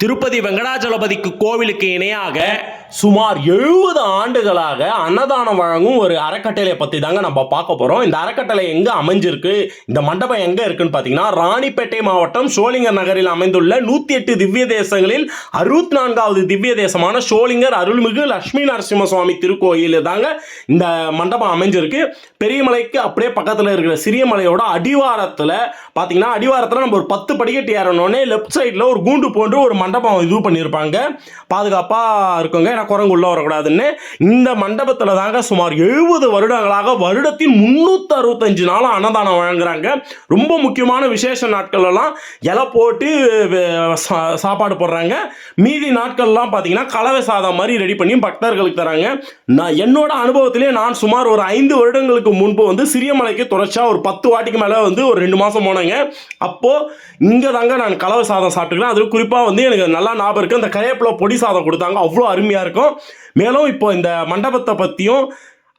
திருப்பதி வெங்கடாச்சலபதிக்கு கோவிலுக்கு இணையாக சுமார் எழுபது ஆண்டுகளாக அன்னதானம் வழங்கும் ஒரு அறக்கட்டளையை பற்றி தாங்க நம்ம பார்க்க போகிறோம் இந்த அறக்கட்டளை எங்கே அமைஞ்சிருக்கு? இந்த மண்டபம் எங்கே இருக்குன்னு பார்த்தீங்கன்னா ராணிப்பேட்டை மாவட்டம் சோளிங்கர் நகரில் அமைந்துள்ள நூற்றி எட்டு திவ்ய தேசங்களில் அறுபத்தி நான்காவது திவ்ய தேசமான சோளிங்கர் அருள்மிகு லட்சுமி நரசிம்ம சுவாமி திருக்கோயில் தாங்க இந்த மண்டபம் அமைஞ்சிருக்கு. பெரியமலைக்கு அப்படியே பக்கத்தில் இருக்கிற சிறியமலையோட அடிவாரத்தில் பார்த்தீங்கன்னா அடிவாரத்தில் நம்ம ஒரு பத்து படிக்கட்டு ஏறணுன்னே லெஃப்ட் சைடில் ஒரு கூண்டு போன்று ஒரு மண்டபம் இது பண்ணியிருப்பாங்க பாதுகாப்பாக இருக்குங்க ஏன்னா குரங்கு உள்ளே வரக்கூடாதுன்னு. இந்த மண்டபத்தில் தாங்க சுமார் எழுபது வருடங்களாக வருடத்தின் முந்நூற்றி அறுபத்தஞ்சு நாளும் அன்னதானம் வழங்குறாங்க. ரொம்ப முக்கியமான விசேஷ நாட்கள் எல்லாம் இலை போட்டு சா- சாப்பாடு போடுறாங்க. மீதி நாட்கள்லாம் பார்த்தீங்கன்னா கலவை சாதம் மாதிரி ரெடி பண்ணி பக்தர்களுக்கு தராங்க. நான் என்னோட அனுபவத்திலே நான் சுமார் ஒரு ஐந்து வருடங்களுக்கு முன்பு வந்து சிறியமலைக்கு தொடர்ச்சியாக ஒரு பத்து வாட்டிக்கு மேலே வந்து ஒரு ரெண்டு மாதம் போனேங்க. அப்போது இங்கே தாங்க நான் கலவை சாதம் சாப்பிட்டுக்கிறேன் அது குறிப்பாக வந்து எனக்கு நல்லா ஞாபகம் இருக்குது அந்த கரையப்பில் பொடி சாதம் கொடுத்தாங்க. அவ்வளோ அருமையாக இருக்கும். மேலும் இப்போ இந்த மண்டபத்தை பற்றியும்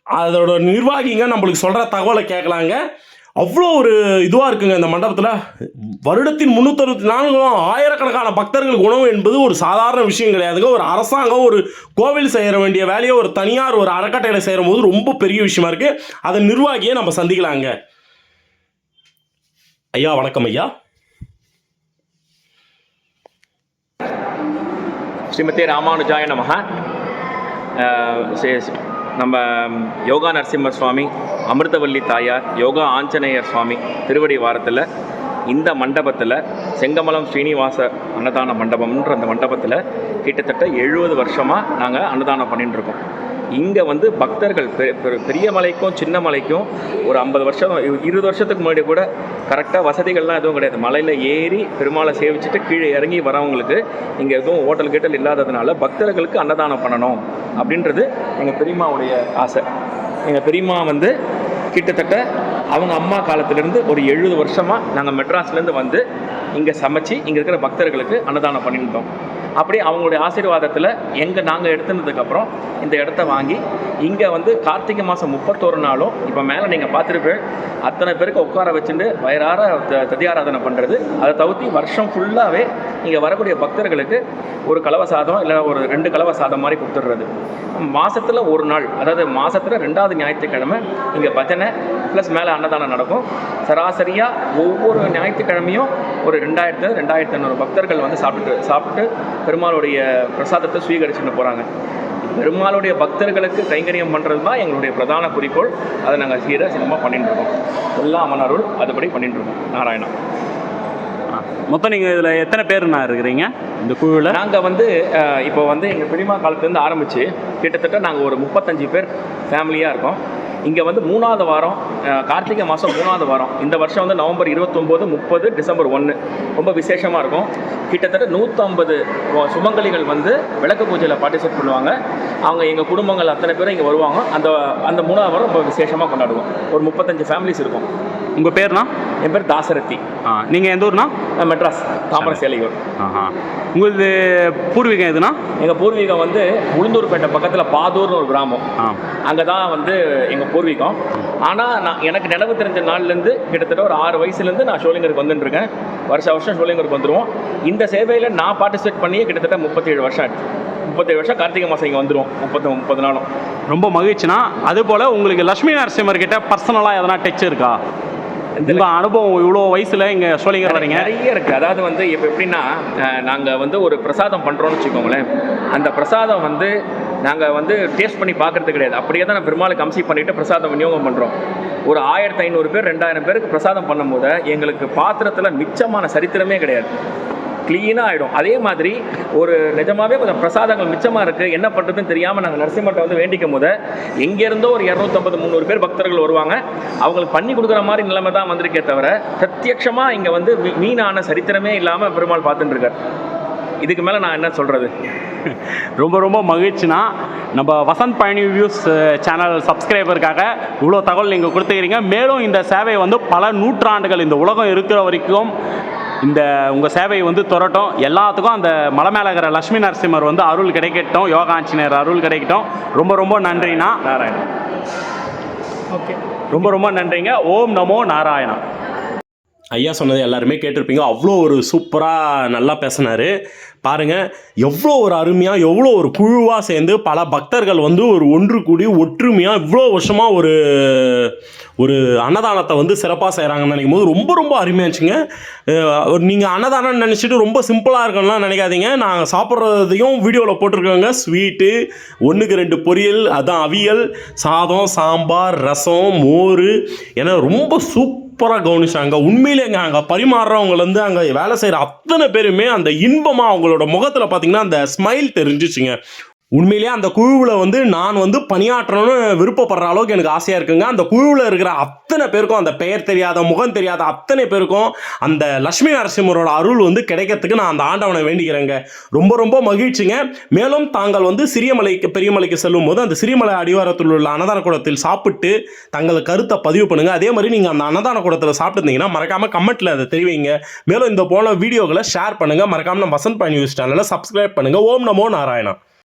அதோட நிர்வாகிங்க நம்மளுக்கு சொல்கிற தகவலை கேட்கலாங்க அவ்வளோ ஒரு இதுவாக இருக்குங்க இந்த மண்டபத்தில். வருடத்தின் முந்நூற்றறுபத்தி நான்கும் ஆயிரக்கணக்கான பக்தர்களுக்கு உணவு என்பது ஒரு சாதாரண விஷயம் கிடையாதுங்க. ஒரு அரசாங்கம் ஒரு கோவில் செய்கிற வேண்டிய வேலையை ஒரு தனியார் ஒரு அறக்கட்டளையில் செய்கிற போது ரொம்ப பெரிய விஷயமா இருக்குது அதன் நிர்வாகியை நம்ம சந்திக்கலாங்க. ஐயா வணக்கம் ஐயா. ஸ்ரீமதி ராமானுஜாய நமக நம்ம யோகா நரசிம்ம சுவாமி அமிர்தவல்லி தாயார் யோகா ஆஞ்சநேயர் சுவாமி திருவடி வாரத்தில் இந்த மண்டபத்தில் செங்கமலம் ஸ்ரீனிவாச அன்னதான மண்டபம்ன்ற அந்த மண்டபத்தில் கிட்டத்தட்ட எழுபது வருஷமாக நாங்கள் அன்னதானம் பண்ணிட்டுருக்கோம் இங்கே வந்து பக்தர்கள் பெ- பெரிய மலைக்கும் சின்ன மலைக்கும் ஒரு ஐம்பது வருஷம் இருபது வருஷத்துக்கு முன்னாடி கூட கரெக்டாக வசதிகள்லாம் எதுவும் கிடையாது. மலையில் ஏறி பெருமாளை சேவிச்சுட்டு கீழே இறங்கி வரவங்களுக்கு இங்கே எதுவும் ஹோட்டல் கீட்டல் இல்லாததுனால பக்தர்களுக்கு அன்னதானம் பண்ணணும் அப்படின்றது எங்கள் பெரியம்மாவுடைய ஆசை. எங்கள் பெரியம்மா வந்து கிட்டத்தட்ட அவங்க அம்மா காலத்திலேருந்து ஒரு எழுபது வருஷமாக நாங்கள் மெட்ராஸ்லேருந்து வந்து இங்கே சமைச்சு இங்கே இருக்கிற பக்தர்களுக்கு அன்னதானம் பண்ணியிருந்தோம் அப்படி அவங்களுடைய ஆசீர்வாதத்தில் எங்கே நாங்கள் எடுத்துனதுக்கப்புறம் இந்த இடத்த வாங்கி இங்கே வந்து கார்த்திகை மாதம் முப்பத்தோரு நாளும் இப்போ மேலே நீங்கள் பார்த்துருப்பேன் அத்தனை பேருக்கு உட்கார வச்சுட்டு வயிறார த- ததியாராதனை பண்ணுறது அதை தவிர்த்து வருஷம் ஃபுல்லாகவே இங்கே வரக்கூடிய பக்தர்களுக்கு ஒரு கலவை சாதம் இல்லை ஒரு ரெண்டு கலவை சாதம் மாதிரி கொடுத்துடுறது. மாதத்தில் ஒரு நாள் அதாவது மாதத்தில் ரெண்டாவது ஞாயிற்றுக்கிழமை இங்கே பஜனை ப்ளஸ் மேலே அன்னதானம் நடக்கும். சராசரியாக ஒவ்வொரு ஞாயிற்றுக்கிழமையும் ஒரு ரெண்டாயிரத்து ரெண்டாயிரத்து ஐநூறு பக்தர்கள் வந்து சாப்பிட்டு சாப்பிட்டு பெருமாளுடைய பிரசாதத்தை சுவீகரிச்சுட்டு போகிறாங்க பெருமாளுடைய பக்தர்களுக்கு கைங்கரியம் பண்ணுறது தான் எங்களுடைய பிரதான குறிக்கோள். அதை நாங்கள் சீர சின்னமாக பண்ணிட்டு இருக்கோம். எல்லாம் அவன் அருள் அதுபடி பண்ணிட்டு இருக்கோம். நாராயணா. மொத்தம் நீங்கள் இதில் எத்தனை பேருண்ணா இருக்கிறீங்க? இந்த குழுவில் நாங்கள் வந்து இப்போ வந்து எங்கள் பெரியம்மா காலத்துலேருந்து ஆரம்பித்து கிட்டத்தட்ட நாங்கள் ஒரு முப்பத்தஞ்சு பேர் ஃபேமிலியாக இருக்கோம். இங்கே வந்து மூணாவது வாரம் கார்த்திகை மாதம் மூணாவது வாரம். இந்த வருஷம் வந்து நவம்பர் இருபத்தொம்போது முப்பது டிசம்பர் ஒன்று ரொம்ப விசேஷமாக இருக்கும். கிட்டத்தட்ட நூற்றம்பது சுமங்கலிகள் வந்து விளக்கு பூஜையில் பார்ட்டிசிபேட் பண்ணுவாங்க. அவங்க எங்கள் குடும்பங்கள் அத்தனை பேரும் இங்கே வருவாங்க. அந்த அந்த மூணாவது வாரம் ரொம்ப விசேஷமாக கொண்டாடுவோம். ஒரு முப்பத்தஞ்சு ஃபேமிலிஸ் இருக்கும். உங்கள் பேர்ண்ணா என் பேர் தாசரதி ஆ நீங்கள் எந்த ஊர்ண்ணா நான் மெட்ராஸ் தாமரஸ் சேலையூர். ஆஹா. உங்களது பூர்வீகம் எதுனா? எங்கள் பூர்வீகம் வந்து உளுந்தூர்பேட்டை பக்கத்தில் பாதூர்னு ஒரு கிராமம். ஆ. அங்கே தான் வந்து எங்கள் பூர்வீகம். ஆனால் நான் எனக்கு நினைவு தெரிஞ்ச நாள்லேருந்து கிட்டத்தட்ட ஒரு ஆறு வயசுலேருந்து நான் ஷோலிங்கருக்கு வந்துட்டுருக்கேன். வருஷ வருஷம் ஷோலிங்கருக்கு வந்துடுவோம் இந்த சேவையில் நான் பார்ட்டிசிபேட் பண்ணியே கிட்டத்தட்ட முப்பத்தேழு வருஷம் ஆச்சு. முப்பத்தேழு வருஷம் கார்த்திகை மாதம் இங்கே வந்துடும் முப்பத்து முப்பது நாளும். ரொம்ப மகிழ்ச்சிண்ணா. அதுபோல் உங்களுக்கு லட்சுமி நரசிம்மர் கிட்ட பர்சனலாக எதனா டச் இருக்கா? உங்கள் அனுபவம் இவ்வளோ வயசில் இங்கே சோழிங்கர் வரீங்க. நிறைய இருக்குது அதாவது வந்து இப்போ எப்படின்னா நாங்கள் வந்து ஒரு பிரசாதம் பண்ணுறோம்னு வச்சுக்கோங்களேன். அந்த பிரசாதம் வந்து நாங்கள் வந்து டேஸ்ட் பண்ணி பார்க்கறது கிடையாது. அப்படியே தான் நான் பெருமாளுக்கு அம்சி பண்ணிவிட்டு பிரசாதம் விநியோகம் பண்ணுறோம் ஒரு ஆயிரத்தி ஐநூறு பேர் ரெண்டாயிரம் பேருக்கு பிரசாதம் பண்ணும்போது எங்களுக்கு பாத்திரத்தில் மிச்சமான சரித்திரமே கிடையாது. க்ளீனாக ஆகிடும் அதே மாதிரி ஒரு நிஜமாகவே கொஞ்சம் பிரசாதங்கள் மிச்சமாக இருக்குது என்ன பண்ணுறதுன்னு தெரியாமல் நாங்கள் நரசிம்மட்டை வந்து வேண்டிக்கும் போது எங்கேருந்தோ ஒரு இரநூத்தம்பது முந்நூறு பேர் பக்தர்கள் வருவாங்க. அவங்களுக்கு பண்ணி கொடுக்குற மாதிரி நிலைமை தான் வந்திருக்கே தவிர பிரத்யக்ஷமாக இங்கே வந்து மீனான சரித்திரமே இல்லாமல் பெருமாள் பார்த்துட்டுருக்கார். இதுக்கு மேலே நான் என்ன சொல்கிறது ரொம்ப ரொம்ப மகிழ்ச்சினா நம்ம வசந்த் பயணி வியூஸ் சேனல் சப்ஸ்கிரைபருக்காக இவ்வளோ தகவல் நீங்கள் கொடுத்துக்கிறீங்க. மேலும் இந்த சேவை வந்து பல நூற்றாண்டுகள் இந்த உலகம் இருக்கிற வரைக்கும் இந்த உங்கள் சேவை வந்து தொடரட்டும் எல்லாத்துக்கும் அந்த மலை மேலே இருக்கிற லட்சுமி நரசிம்மர் வந்து அருள் கிடைக்கட்டும். யோகாஞ்சநேயர் அருள் கிடைக்கட்டும். ரொம்ப ரொம்ப நன்றிண்ணா. நாராயணன். ரொம்ப ரொம்ப நன்றிங்க. ஓம் நமோ நாராயணா. ஐயா சொன்னது எல்லாருமே கேட்டிருப்பீங்க. அவ்வளோ ஒரு சூப்பராக நல்லா பேசினார். பாருங்கள் எவ்வளோ ஒரு அருமையாக எவ்வளோ ஒரு குழுவாக சேர்ந்து பல பக்தர்கள் வந்து ஒரு ஒன்று கூடி ஒற்றுமையாக இவ்வளோ வருஷமாக ஒரு ஒரு அன்னதானத்தை வந்து சிறப்பாக செய்கிறாங்கன்னு நினைக்கும் போது ரொம்ப ரொம்ப அருமையாச்சுங்க நீங்கள் அன்னதானம் நினச்சிட்டு ரொம்ப சிம்பிளாக இருக்கணும்லாம் நினைக்காதீங்க. நாங்கள் சாப்பிட்றதையும் வீடியோவில் போட்டிருக்கோங்க. ஸ்வீட்டு ஒன்றுக்கு ரெண்டு பொரியல் அதான் அவியல் சாதம் சாம்பார் ரசம் மோர். ஏன்னா ரொம்ப சூப் சூப்பராக கவனிச்சாங்க. உண்மையிலேங்க அங்கே பரிமாறுறவங்கலேருந்து அங்கே வேலை செய்கிற அத்தனை பேருமே அந்த இன்பமாக அவங்களோட முகத்தில் பார்த்தீங்கன்னா அந்த ஸ்மைல் தெரிஞ்சிச்சுங்க. உண்மையிலேயே அந்த குழுவில் வந்து நான் வந்து பணியாற்றணும்னு விருப்பப்படுற அளவுக்கு எனக்கு ஆசையாக இருக்குங்க. அந்த குழுவில் இருக்கிற அத்தனை பேருக்கும் அந்த பெயர் தெரியாத முகம் தெரியாத அத்தனை பேருக்கும் அந்த லட்சுமி நரசிம்மரோட அருள் வந்து கிடைக்கிறதுக்கு நான் அந்த ஆண்டவனை வேண்டிக்கிறேங்க. ரொம்ப ரொம்ப மகிழ்ச்சிங்க. மேலும் தாங்கள் வந்து சிறியமலைக்கு பெரியமலைக்கு செல்லும் போது அந்த சிறியமலை அடிவாரத்தில் உள்ள அன்னதான கூடத்தில் சாப்பிட்டு தங்கள் கருத்தை பதிவு பண்ணுங்கள் அதே மாதிரி நீங்கள் அந்த அன்னதான கூடத்தில் சாப்பிட்டுருந்தீங்கன்னா மறக்காமல் கமெண்ட்டில் அதை தெரிவிங்க. மேலும் இந்த போன வீடியோகளை ஷேர் பண்ணுங்கள் மறக்காமல் நம்ம வசந்த் பயணி நியூஸ் சேனலை சப்ஸ்கிரைப் பண்ணுங்க. ஓம் நமோ நாராயணா.